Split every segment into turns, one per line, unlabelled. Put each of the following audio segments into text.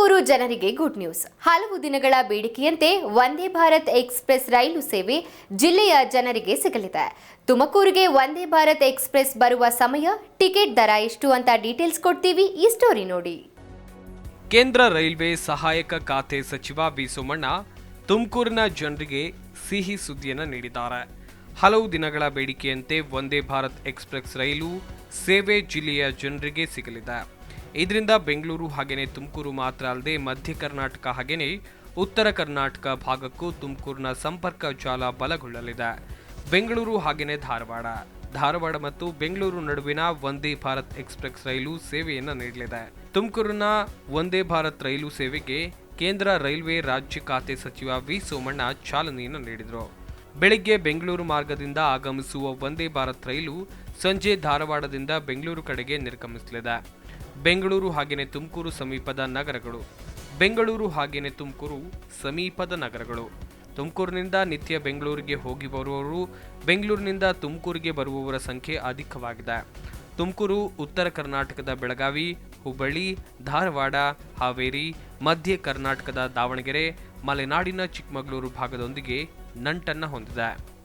ತುಮಕೂರು ಜನರಿಗೆ good news ಹಲವು ದಿನಗಳ ಬೇಡಿಕೆಯಂತೆ ವಂದೇ ಭಾರತ್ ಎಕ್ಸ್ಪ್ರೆಸ್ ರೈಲು ಸೇವೆ ಜಿಲ್ಲೆಯ ಜನರಿಗೆ ಸಿಗಲಿದೆ. ತುಮಕೂರಿಗೆ ವಂದೇ ಭಾರತ್ ಎಕ್ಸ್ಪ್ರೆಸ್ ಬರುವ ಸಮಯ, ಟಿಕೆಟ್ ದರ ಎಷ್ಟು ಅಂತ ಡೀಟೇಲ್ಸ್ ಕೊಡ್ತೀವಿ ಈ ಸ್ಟೋರಿ ನೋಡಿ.
ಕೇಂದ್ರ ರೈಲ್ವೆ ಸಹಾಯಕ ಖಾತೆ ಸಚಿವ ಬಿ ಸೋಮಣ್ಣ ತುಮಕೂರಿನ ಜನರಿಗೆ ಸಿಹಿ ಸುದ್ದಿಯನ್ನು ನೀಡಿದ್ದಾರೆ. ಹಲವು ದಿನಗಳ ಬೇಡಿಕೆಯಂತೆ ವಂದೇ ಭಾರತ್ ಎಕ್ಸ್ಪ್ರೆಸ್ ರೈಲು ಸೇವೆ ಜಿಲ್ಲೆಯ ಜನರಿಗೆ ಸಿಗಲಿದೆ. ಇದರಿಂದ ಬೆಂಗಳೂರು ಹಾಗೆಯೇ ತುಮಕೂರು ಮಾತ್ರ ಅಲ್ಲದೆ ಮಧ್ಯ ಕರ್ನಾಟಕ ಹಾಗೆಯೇ ಉತ್ತರ ಕರ್ನಾಟಕ ಭಾಗಕ್ಕೂ ತುಮಕೂರಿನ ಸಂಪರ್ಕ ಜಾಲ ಬಲಗೊಳ್ಳಲಿದೆ. ಬೆಂಗಳೂರು ಹಾಗೆಯೇ ಧಾರವಾಡ. ಧಾರವಾಡ ಮತ್ತು ಬೆಂಗಳೂರು ನಡುವಿನ ವಂದೇ ಭಾರತ್ ಎಕ್ಸ್ಪ್ರೆಸ್ ರೈಲು ಸೇವೆಯನ್ನು ನೀಡಲಿದೆ. ತುಮಕೂರಿನ ವಂದೇ ಭಾರತ್ ರೈಲು ಸೇವೆಗೆ ಕೇಂದ್ರ ರೈಲ್ವೆ ರಾಜ್ಯ ಖಾತೆ ಸಚಿವ ವಿ ಸೋಮಣ್ಣ ಚಾಲನೆಯನ್ನು ನೀಡಿದರು. ಬೆಳಿಗ್ಗೆ ಬೆಂಗಳೂರು ಮಾರ್ಗದಿಂದ ಆಗಮಿಸುವ ವಂದೇ ಭಾರತ್ ರೈಲು ಸಂಜೆ ಧಾರವಾಡದಿಂದ ಬೆಂಗಳೂರು ಕಡೆಗೆ ನಿರ್ಗಮಿಸಲಿದೆ. ಬೆಂಗಳೂರು ಹಾಗೆಯೇ ತುಮಕೂರು ಸಮೀಪದ ನಗರಗಳು. ಬೆಂಗಳೂರು ಹಾಗೆಯೇ ತುಮಕೂರು ಸಮೀಪದ ನಗರಗಳು. ತುಮಕೂರಿನಿಂದ ನಿತ್ಯ ಬೆಂಗಳೂರಿಗೆ ಹೋಗಿ ಬರುವವರು, ಬೆಂಗಳೂರಿನಿಂದ ತುಮಕೂರಿಗೆ ಬರುವವರ ಸಂಖ್ಯೆ ಅಧಿಕವಾಗಿದೆ. ತುಮಕೂರು, ಉತ್ತರ ಕರ್ನಾಟಕದ ಬೆಳಗಾವಿ, ಹುಬ್ಬಳ್ಳಿ, ಧಾರವಾಡ, ಹಾವೇರಿ, ಮಧ್ಯ ಕರ್ನಾಟಕದ ದಾವಣಗೆರೆ, ಮಲೆನಾಡಿನ ಚಿಕ್ಕಮಗಳೂರು ಭಾಗದೊಂದಿಗೆ ನಂಟನ್ನು ಹೊಂದಿದೆ.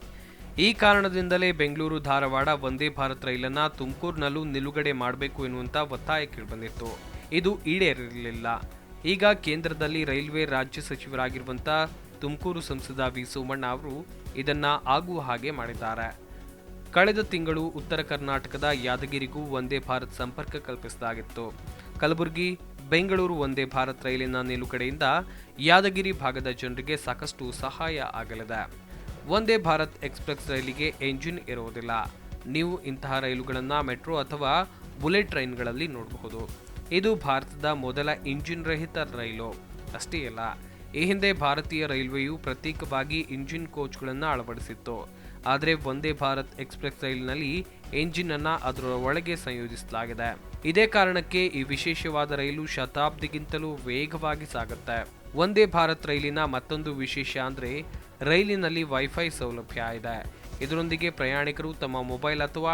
ಈ ಕಾರಣದಿಂದಲೇ ಬೆಂಗಳೂರು, ಧಾರವಾಡ ವಂದೇ ಭಾರತ್ ರೈಲನ್ನು ತುಮಕೂರಿನಲ್ಲೂ ನಿಲುಗಡೆ ಮಾಡಬೇಕು ಎನ್ನುವಂಥ ಒತ್ತಾಯ ಕೇಳಿಬಂದಿತ್ತು. ಇದು ಈಡೇರಿರಲಿಲ್ಲ ಈಗ ಕೇಂದ್ರದಲ್ಲಿ ರೈಲ್ವೆ ರಾಜ್ಯ ಸಚಿವರಾಗಿರುವಂಥ ತುಮಕೂರು ಸಂಸದ ವಿ. ಸೋಮಣ್ಣ ಅವರು ಇದನ್ನು ಆಗುವ ಹಾಗೆ ಮಾಡಿದ್ದಾರೆ. ಕಳೆದ ತಿಂಗಳು ಉತ್ತರ ಕರ್ನಾಟಕದ ಯಾದಗಿರಿಗೂ ವಂದೇ ಭಾರತ್ ಸಂಪರ್ಕ ಕಲ್ಪಿಸಲಾಗಿತ್ತು. ಕಲಬುರಗಿ, ಬೆಂಗಳೂರು ವಂದೇ ಭಾರತ್ ರೈಲಿನ ನಿಲುಗಡೆಯಿಂದ ಯಾದಗಿರಿ ಭಾಗದ ಜನರಿಗೆ ಸಾಕಷ್ಟು ಸಹಾಯ ಆಗಲಿದೆ. ವಂದೇ ಭಾರತ್ ಎಕ್ಸ್ಪ್ರೆಸ್ ರೈಲಿಗೆ ಎಂಜಿನ್ ಇರುವುದಿಲ್ಲ. ನೀವು ಇಂತಹ ರೈಲುಗಳನ್ನು ಮೆಟ್ರೋ ಅಥವಾ ಬುಲೆಟ್ ಟ್ರೈನ್ಗಳಲ್ಲಿ ನೋಡಬಹುದು. ಇದು ಭಾರತದ ಮೊದಲ ಇಂಜಿನ್ ರಹಿತ ರೈಲು. ಅಷ್ಟೇ ಅಲ್ಲ, ಈ ಹಿಂದೆ ಭಾರತೀಯ ರೈಲ್ವೆಯು ಪ್ರತ್ಯೇಕವಾಗಿ ಇಂಜಿನ್ ಕೋಚ್ಗಳನ್ನು ಅಳವಡಿಸಿತ್ತು. ಆದರೆ ವಂದೇ ಭಾರತ್ ಎಕ್ಸ್ಪ್ರೆಸ್ ರೈಲಿನಲ್ಲಿ ಎಂಜಿನ್ ಅನ್ನ ಅದರ ಒಳಗೆ ಸಂಯೋಜಿಸಲಾಗಿದೆ. ಇದೇ ಕಾರಣಕ್ಕೆ ಈ ವಿಶೇಷವಾದ ರೈಲು ಶತಾಬ್ದಿಗಿಂತಲೂ ವೇಗವಾಗಿ ಸಾಗುತ್ತೆ. ವಂದೇ ಭಾರತ್ ರೈಲಿನ ಮತ್ತೊಂದು ವಿಶೇಷ ಅಂದ್ರೆ ರೈಲಿನಲ್ಲಿ ವೈಫೈ ಸೌಲಭ್ಯ ಇದೆ. ಇದರೊಂದಿಗೆ ಪ್ರಯಾಣಿಕರು ತಮ್ಮ ಮೊಬೈಲ್ ಅಥವಾ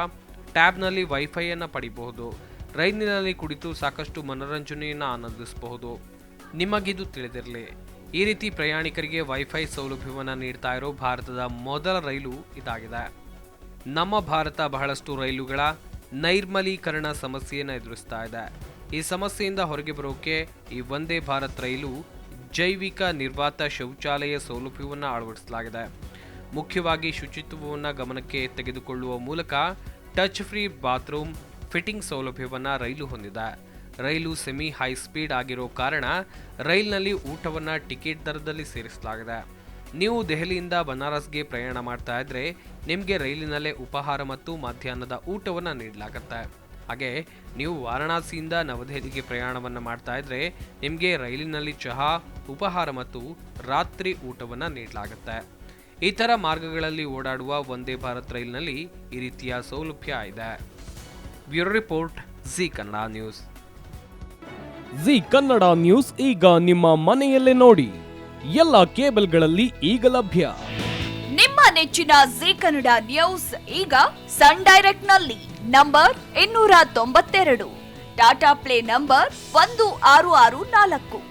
ಟ್ಯಾಬ್ನಲ್ಲಿ ವೈಫೈಯನ್ನು ಪಡಿಬಹುದು. ರೈಲಿನಲ್ಲಿ ಕುಳಿತು ಸಾಕಷ್ಟು ಮನೋರಂಜನೆಯನ್ನು ಆನಂದಿಸಬಹುದು. ನಿಮಗಿದು ತಿಳಿದಿರಲಿ, ಈ ರೀತಿ ಪ್ರಯಾಣಿಕರಿಗೆ ವೈಫೈ ಸೌಲಭ್ಯವನ್ನು ನೀಡ್ತಾ ಇರೋ ಭಾರತದ ಮೊದಲ ರೈಲು ಇದಾಗಿದೆ. ನಮ್ಮ ಭಾರತ ಬಹಳಷ್ಟು ರೈಲುಗಳ ನೈರ್ಮಲೀಕರಣ ಸಮಸ್ಯೆಯನ್ನು ಎದುರಿಸ್ತಾ ಇದೆ. ಈ ಸಮಸ್ಯೆಯಿಂದ ಹೊರಗೆ ಬರೋಕೆ ಈ ವಂದೇ ಭಾರತ್ ರೈಲು ಜೈವಿಕ ನಿರ್ವಾತ ಶೌಚಾಲಯ ಸೌಲಭ್ಯವನ್ನು ಅಳವಡಿಸಲಾಗಿದೆ. ಮುಖ್ಯವಾಗಿ ಶುಚಿತ್ವವನ್ನು ಗಮನಕ್ಕೆ ತೆಗೆದುಕೊಳ್ಳುವ ಮೂಲಕ ಟಚ್ ಫ್ರೀ ಬಾತ್ರೂಮ್ ಫಿಟ್ಟಿಂಗ್ ಸೌಲಭ್ಯವನ್ನು ರೈಲು ಹೊಂದಿದೆ. ರೈಲು ಸೆಮಿ ಹೈ ಸ್ಪೀಡ್ ಆಗಿರೋ ಕಾರಣ ರೈಲ್ನಲ್ಲಿ ಊಟವನ್ನು ಟಿಕೆಟ್ ದರದಲ್ಲಿ ಸೇರಿಸಲಾಗಿದೆ. ನೀವು ದೆಹಲಿಯಿಂದ ಬನಾರಸ್ಗೆ ಪ್ರಯಾಣ ಮಾಡ್ತಾ ಇದ್ರೆ ನಿಮಗೆ ರೈಲಿನಲ್ಲೇ ಉಪಹಾರ ಮತ್ತು ಮಧ್ಯಾಹ್ನದ ಊಟವನ್ನು ನೀಡಲಾಗುತ್ತೆ. ಹಾಗೆ ನೀವು ವಾರಣಾಸಿಯಿಂದ ನವದೆಹಲಿಗೆ ಪ್ರಯಾಣವನ್ನು ಮಾಡ್ತಾ ಇದ್ರೆ ನಿಮಗೆ ರೈಲಿನಲ್ಲಿ ಚಹಾ ಉಪಹಾರ ಮತ್ತು ರಾತ್ರಿ ಊಟವನ್ನು ನೀಡಲಾಗುತ್ತೆ. ಇತರ ಮಾರ್ಗಗಳಲ್ಲಿ ಓಡಾಡುವ ವಂದೇ ಭಾರತ್ ರೈಲ್ನಲ್ಲಿ ಈ ರೀತಿಯ ಸೌಲಭ್ಯ ಇದೆ. Bureau report Zee Kannada news.
Zee Kannada news ಈಗ ನಿಮ್ಮ ಮನೆಯಲ್ಲೇ ನೋಡಿ. ಎಲ್ಲ ಕೇಬಲ್ಗಳಲ್ಲಿ ಈಗ ಲಭ್ಯ.
ನಿಮ್ಮ ನೆಚ್ಚಿನ ಜಿ ಕನ್ನಡ ನ್ಯೂಸ್ ಈಗ ಸನ್ ಡೈರೆಕ್ಟ್ನಲ್ಲಿ ನಂಬರ್ ಇನ್ನೂರ ತೊಂಬತ್ತೆರಡು. ಟಾಟಾ ಪ್ಲೇ ನಂಬರ್ ಒಂದು ಆರು ಆರು ನಾಲ್ಕು.